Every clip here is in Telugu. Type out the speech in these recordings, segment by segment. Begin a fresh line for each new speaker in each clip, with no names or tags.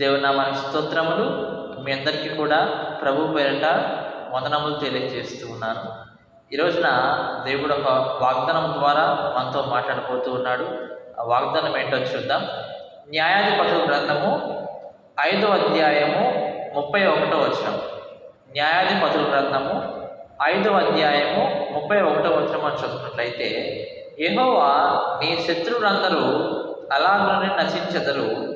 దేవునామానికి స్తోత్రములు. మీ అందరికీ కూడా ప్రభు పేరిట వందనములు తెలియజేస్తూ ఉన్నాను. ఈ రోజున దేవుడు ఒక వాగ్దానం ద్వారా మనతో మాట్లాడబోతూ ఉన్నాడు. ఆ వాగ్దానం ఏంటో చూద్దాం. న్యాయాధిపతుల గ్రంథము ఐదో అధ్యాయము ముప్పై ఒకటో వచనం. న్యాయాధిపతుల గ్రంథము ఐదో అధ్యాయము ముప్పై ఒకటో వచనం అని చదువుకున్నట్లయితే యెహోవా నీ శత్రువులందరూ అలాగనే నశించెదరు.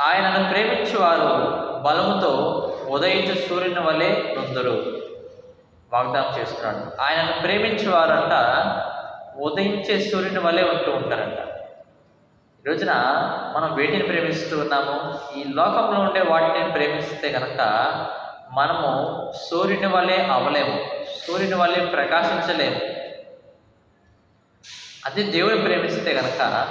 ఆయనను ప్రేమించేవారు బలముతో ఉదయించు సూర్యుని వలె నొందరు వాగ్దానం చేస్తున్నాడు. ఆయనను ప్రేమించేవారంట ఉదయించే సూర్యుని వలె ఉంటూ ఉంటారంట. ఈ రోజున మనం వేటిని ప్రేమిస్తూ ఉన్నాము? ఈ లోకంలో ఉండే వాటిని ప్రేమిస్తే కనుక మనము సూర్యుని వలె అవలేము. సూర్యుని వలె ప్రకాశించలేము. అదే దేవుని ప్రేమిస్తే కనుక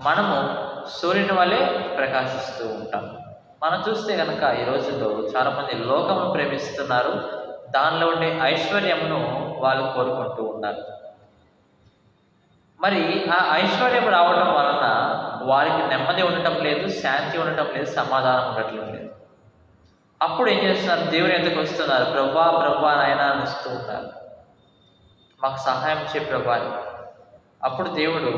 మనము సూర్యుని వలె ప్రకాశిస్తూ ఉంటాం. మనం చూస్తే కనుక ఈ రోజుల్లో చాలామంది లోకము ప్రేమిస్తున్నారు. దానిలో ఉండే ఐశ్వర్యమును వాళ్ళు కోరుకుంటూ ఉన్నారు. మరి ఆ ఐశ్వర్యం రావడం వలన వారికి నెమ్మది ఉండటం లేదు శాంతి ఉండటం లేదు సమాధానం ఉండటం లేదు. అప్పుడు ఏం చేస్తున్నారు? దేవుని ఎందుకు వస్తున్నారు ప్రభా ప్రభా నాయన అని వస్తూ మాకు సహాయం చే ప్రభా అప్పుడు దేవుడు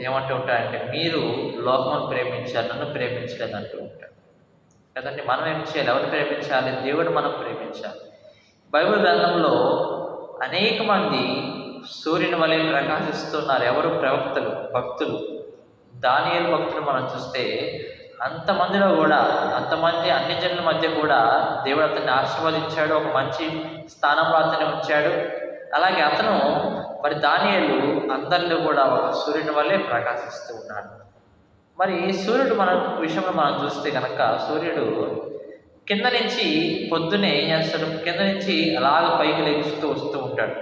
ఏమంటూ ఉంటాడంటే మీరు లోకమును ప్రేమించారు నన్ను ప్రేమించలేదు అంటూ ఉంటాడు. కదండి మనం ఏం చేయాలి? ఎవరు ప్రేమించాలి? దేవుడు మనం ప్రేమించాలి. బైబిల్ గ్రంథంలో అనేక మంది సూర్యుని వలె ప్రకాశిస్తున్నారు. ఎవరు? ప్రవక్తలు భక్తులు. దానియలు భక్తులు మనం చూస్తే అంతమందిలో కూడా అంతమంది అన్ని జనుల మధ్య కూడా దేవుడు అతన్ని ఆశీర్వదించాడు ఒక మంచి స్థానంలో అతన్ని ఉంచాడు. అలాగే అతను మరి దానియలు అందరిలో కూడా ఒక సూర్యుని వల్లే ప్రకాశిస్తూ ఉన్నాడు. మరి సూర్యుడు మన విషయంలో మనం చూస్తే కనుక సూర్యుడు కింద నుంచి పొద్దునే ఏం చేస్తాడు? కింద నుంచి అలాగ పైకి లెగుస్తూ వస్తూ ఉంటాడు.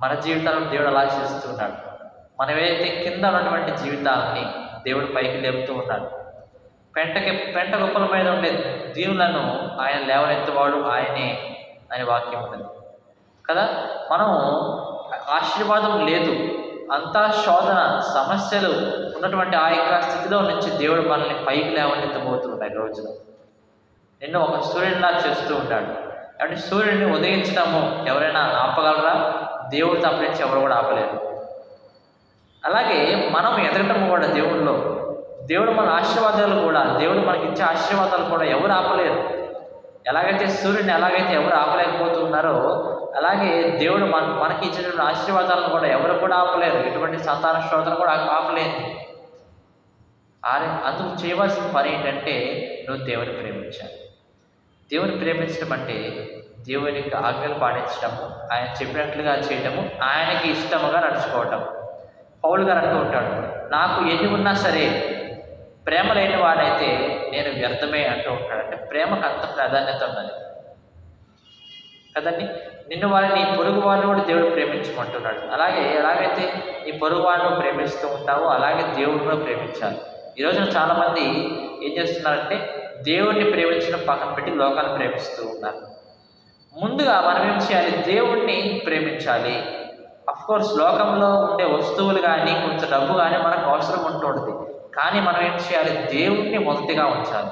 మన జీవితాలను దేవుడు అలా చేస్తూ ఉన్నాడు. మనం ఏదైతే కింద ఉన్నటువంటి జీవితాలని దేవుడు పైకి లేపుతూ ఉన్నాడు. పెంటకి పెంట గొప్పల మీద ఉండే దీవులను ఆయన లేవనెత్తువాడు ఆయనే అనే వాక్యం ఉన్నది. కదా? మనం ఆశీర్వాదం లేదు. అంతా శోధన సమస్యలు ఉన్నటువంటి ఆ యొక్క స్థితిలో నుంచి దేవుడు మనల్ని పైకి లేవనెత్తబోతున్నాడు ఈ రోజున. నిన్ను ఒక సూర్యుడిలా చేస్తూ ఉంటాడు. అంటే సూర్యుడిని ఉదయించడము ఎవరైనా ఆపగలరా? దేవుడు తప్పనించి ఎవరు కూడా ఆపలేరు. అలాగే మనం ఎదగటం కూడా దేవుళ్ళు దేవుడు మన ఆశీర్వాదాలు కూడా దేవుడు మనకి ఇచ్చే ఆశీర్వాదాలు కూడా ఎవరు ఆపలేరు. ఎలాగైతే సూర్యుని ఎలాగైతే ఎవరు ఆపలేకపోతున్నారో అలాగే దేవుడు మన మనకి ఇచ్చినటువంటి ఆశీర్వాదాలను కూడా ఎవరు కూడా ఆపలేరు. ఎటువంటి సంతాన శ్రోతను కూడా ఆపలేదు ఆరే అందుకు చేయవలసిన పని ఏంటంటే నువ్వు దేవుని ప్రేమించాలి. దేవుని ప్రేమించడం అంటే దేవుని యొక్క ఆజ్ఞలు పాటించడము ఆయన చెప్పినట్లుగా చేయటము ఆయనకి ఇష్టముగా నడుచుకోవటం. పౌలు గారు అంటూ ఉంటాడు నాకు ఎన్ని ఉన్నా సరే ప్రేమ లేని వాడైతే నేను వ్యర్థమే అంటూ ఉంటాడు. అంటే ప్రేమకు అంత ప్రాధాన్యత ఉన్నది. కదండి? నిన్ను వారిని నీ పొరుగు వారిని కూడా దేవుడు ప్రేమించమంటున్నాడు. అలాగే ఎలాగైతే నీ పొరుగు వారిని ప్రేమిస్తూ ఉంటావో అలాగే దేవుడు కూడా ప్రేమించాలి. ఈ రోజున చాలామంది ఏం చేస్తున్నారంటే దేవుడిని ప్రేమించడం పక్కన పెట్టి లోకాన్ని ప్రేమిస్తూ ఉన్నారు. ముందుగా మనం ఏం చేయాలి? దేవుణ్ణి ప్రేమించాలి. కోర్స్ లోకంలో ఉండే వస్తువులు కానీ కొంత డబ్బు కానీ మనకు అవసరం ఉంటుంటుంది కానీ మనం ఏం చేయాలి? దేవుణ్ణి మొదటిగా ఉంచాలి.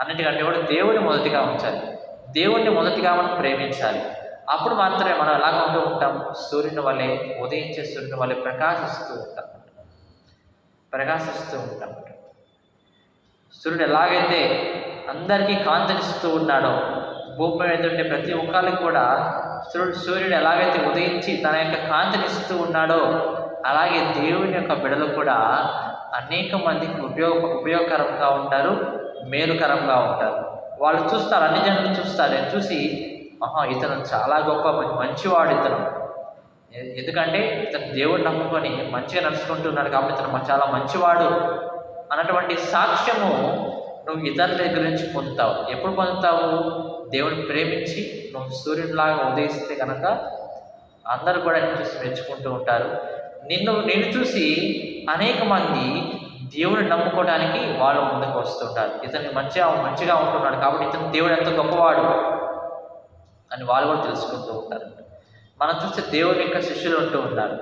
అన్నిటికంటే కూడా దేవుడిని మొదటిగా ఉంచాలి. దేవుణ్ణి మొదటిగా మనం ప్రేమించాలి. అప్పుడు మాత్రమే మనం ఎలాగ ఉంటూ ఉంటాం? సూర్యుని వల్లే ఉదయించే సూర్యుని వలె ప్రకాశిస్తూ ఉంటాం. ప్రకాశిస్తూ ఉంటాం. సూర్యుడు ఎలాగైతే అందరికీ కాంతినిస్తూ ఉన్నాడో భూమి మీద ఉండే ప్రతి ఒక్కరికి కూడా సూర్యుడు సూర్యుడు ఎలాగైతే ఉదయించి తన యొక్క కాంతినిస్తూ ఉన్నాడో అలాగే దేవుని యొక్క బిడలు కూడా అనేక మందికి ఉపయోగ ఉపయోగకరంగా ఉంటారు మేలుకరంగా ఉంటారు. వాళ్ళు చూస్తారు అన్ని జనులు చూస్తారు. చూసి ఆహా ఇతను చాలా గొప్ప మంచివాడు ఇతను. ఎందుకంటే ఇతను దేవుడు నమ్ముకొని మంచిగా నడుచుకుంటున్నాడు కాబట్టి ఇతను చాలా మంచివాడు అన్నటువంటి సాక్ష్యము నువ్వు ఇతరుల దగ్గర నుంచి పొందుతావు. ఎప్పుడు పొందుతావు? దేవుడిని ప్రేమించి నువ్వు సూర్యుడిలాగా ఉదయిస్తే కనుక అందరూ కూడా నిన్ను చూసి మెచ్చుకుంటూ ఉంటారు. నిన్ను నేను చూసి అనేక మంది దేవుడిని నమ్ముకోవడానికి వాళ్ళు ముందుకు వస్తుంటారు. ఇతను మంచిగా మంచిగా ఉంటున్నాడు కాబట్టి ఇతను దేవుడు ఎంత గొప్పవాడు అని వాళ్ళు కూడా తెలుసుకుంటూ ఉంటారు. మనం చూస్తే దేవుని యొక్క శిష్యులు ఉంటూ ఉన్నారు.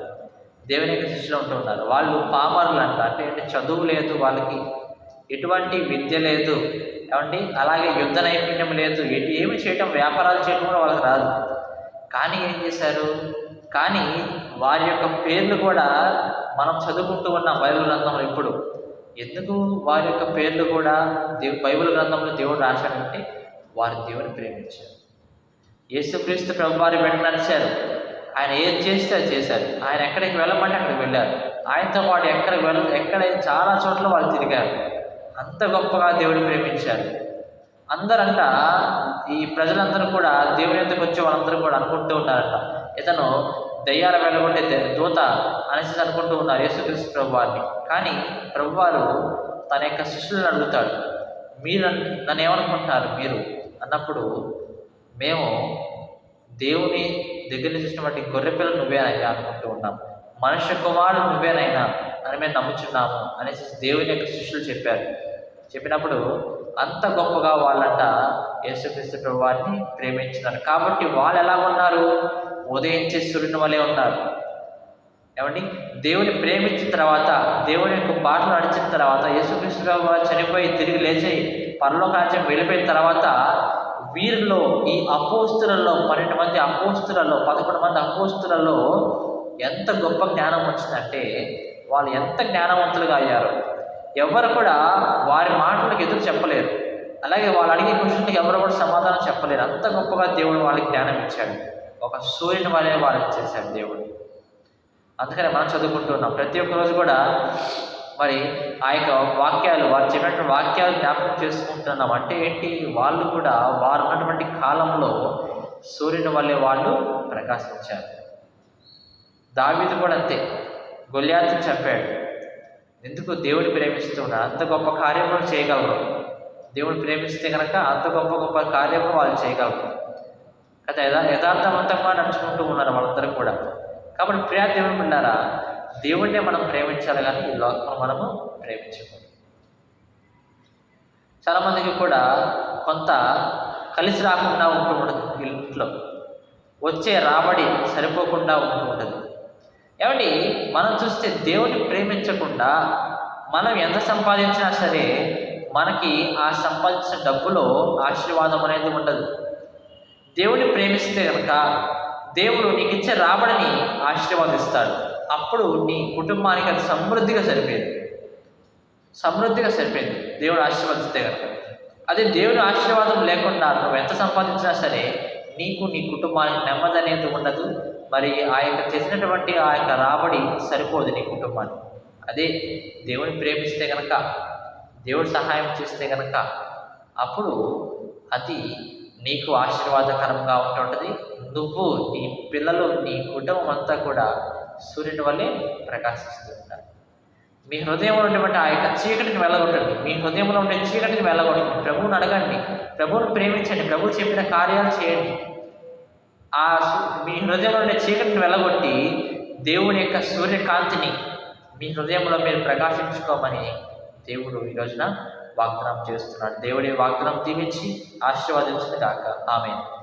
దేవుని యొక్క శిష్యులు ఉంటూ ఉన్నారు. వాళ్ళు పామరులు అంట. అంటే అంటే చదువు లేదు వాళ్ళకి ఎటువంటి విద్య లేదు. ఏమండి? అలాగే యుద్ధ నైపుణ్యం లేదు. ఏమి చేయటం? వ్యాపారాలు చేయడం కూడా వాళ్ళకి రాదు. కానీ ఏం చేశారు? కానీ వారి యొక్క పేర్లు కూడా మనం చదువుకుంటూ ఉన్న బైబిల్ గ్రంథంలో ఇప్పుడు. ఎందుకు వారి యొక్క పేర్లు కూడా దేవు బైబిల్ గ్రంథంలో దేవుడు రాశాడంటే వారు దేవుని ప్రేమించారు. యేసుక్రీస్తు ప్రభు వారి వెంట నడిచారు ఆయన ఏం చేస్తే అది చేశారు. ఆయన ఎక్కడికి వెళ్ళమంటే అక్కడికి వెళ్ళారు. ఆయనతో పాటు ఎక్కడికి వెళ్ళ ఎక్కడ చాలా చోట్ల వాళ్ళు తిరిగారు. అంత గొప్పగా దేవుడిని ప్రేమించారు. అందరంట ఈ ప్రజలందరూ కూడా దేవుని ఎందుకు వచ్చే వాళ్ళందరూ కూడా అనుకుంటూ ఉన్నారంట. ఇతను దయ్యాల వెళ్ళగొట్టే దూత అనేసి అనుకుంటూ ఉన్నారు యేసుక్రీస్తు ప్రభు వారిని కానీ ప్రభువారు తన యొక్క శిష్యులను అడుగుతాడు మీరు నన్ను ఏమనుకుంటున్నారు మీరు? అన్నప్పుడు మేము దేవుని దగ్గర చూసినటువంటి గొర్రెపిల్లలు నువ్వేనయ్యా అనుకుంటూ ఉన్నాం. మనుష్య కుమారుడు నువ్వేనైనా అని మేము నమ్ముచున్నాము అనేసి దేవుని యొక్క శిష్యులు చెప్పారు. చెప్పినప్పుడు అంత గొప్పగా వాళ్ళంట యేసుక్రీస్తు ప్రభు వారిని ప్రేమించినారు. కాబట్టి వాళ్ళు ఎలా ఉన్నారు ఉదయించే సూర్యుని వలె ఉన్నారు. ఏమండి? దేవుని ప్రేమించిన తర్వాత దేవుని యొక్క బాటలు నడిచిన తర్వాత యేసుక్రీస్తు చనిపోయి తిరిగి లేచి పరలోకరాజ్యం వెళ్ళిపోయిన తర్వాత వీరిలో ఈ అపోస్తులలో పన్నెండు మంది అపోస్తులలో పదకొండు మంది అపోస్తులలో ఎంత గొప్ప జ్ఞానం వచ్చిందంటే వాళ్ళు ఎంత జ్ఞానవంతులుగా అయ్యారు. ఎవరు కూడా వారి మాటలకు ఎదురు చెప్పలేరు. అలాగే వాళ్ళు అడిగే క్వశ్చన్కి ఎవరు కూడా సమాధానం చెప్పలేరు. అంత గొప్పగా దేవుడు వాళ్ళకి జ్ఞానం ఇచ్చాడు. ఒక సూర్యుని వలె వాళ్ళకి చేశాడు దేవుడు. అందుకనే మనం చదువుకుంటున్నాం. ప్రతి ఒక్క రోజు కూడా మరి ఆ యొక్క వాక్యాలు వారు చెప్పినటువంటి వాక్యాలు జ్ఞాపకం చేసుకుంటున్నాం. అంటే ఏంటి? వాళ్ళు కూడా వారు ఉన్నటువంటి కాలంలో సూర్యుని వల్లే వాళ్ళు ప్రకాశించారు. దావీదు కూడా అంతే. గొల్యాతు చెప్పాడు ఎందుకు? దేవుని ప్రేమిస్తున్నాడు. అంత గొప్ప కార్యములు చేయగలరు. దేవుని ప్రేమిస్తే కనుక అంత గొప్ప గొప్ప కార్యము వాళ్ళు చేయగలరు. కదా యథా యథార్థవంతంగా నడుచుకుంటూ ఉన్నారు వాళ్ళందరూ కూడా. కాబట్టి ప్రియా దేవుని ఉన్నారా దేవుణ్ణే మనం ప్రేమించాలి కానీ ఈ లోకంలో మనము ప్రేమించకూడదు. చాలామందికి కూడా కొంత కలిసి రాకుండా ఉంటూ ఉండదు ఇంట్లో. వచ్చే రాబడి సరిపోకుండా ఉంటూ ఉంటుంది ఏమండి మనం చూస్తే దేవుని ప్రేమించకుండా మనం ఎంత సంపాదించినా సరే మనకి ఆ సంపాదించిన డబ్బులో ఆశీర్వాదం అనేది ఉండదు. దేవుని ప్రేమిస్తే కనుక దేవుడు నీకు ఇచ్చే రాబడిని ఆశీర్వాదిస్తాడు. అప్పుడు నీ కుటుంబానికి అది సమృద్ధిగా సరిపోయింది. సమృద్ధిగా సరిపోయింది. దేవుడు ఆశీర్వదిస్తే కనుక అదే దేవుని ఆశీర్వాదం లేకుండా నువ్వు ఎంత సంపాదించినా సరే నీకు నీ కుటుంబానికి నెమ్మది అనేది ఉండదు. మరి ఆ యొక్క చేసినటువంటి ఆ యొక్క రాబడి సరిపోదు నీ కుటుంబానికి. అదే దేవుని ప్రేమిస్తే కనుక దేవుడు సహాయం చేస్తే కనుక అప్పుడు అది నీకు ఆశీర్వాదకరంగా ఉంటుంటుంది. నువ్వు నీ పిల్లలు నీ కుటుంబం అంతా కూడా సూర్యుని వల్లే ప్రకాశిస్తూ ఉంటారు మీ హృదయంలో ఉన్నటువంటి ఆ యొక్క చీకటిని వెళ్ళగొట్టండి మీ హృదయంలో ఉండే చీకటిని వెళ్ళగొట్టండి ప్రభువుని అడగండి. ప్రభువుని ప్రేమించండి. ప్రభు చెప్పిన కార్యాలు చేయండి. ఆ మీ హృదయంలో ఉండే చీకటిని వెళ్ళగొట్టి దేవుని యొక్క సూర్యకాంతిని మీ హృదయంలో మీరు ప్రకాశించుకోమని దేవుడు ఈ రోజున వాగ్దానం చేస్తున్నాడు. దేవుడి వాగ్దానం దీవించి ఆశీర్వాదించిన కాక ఆమె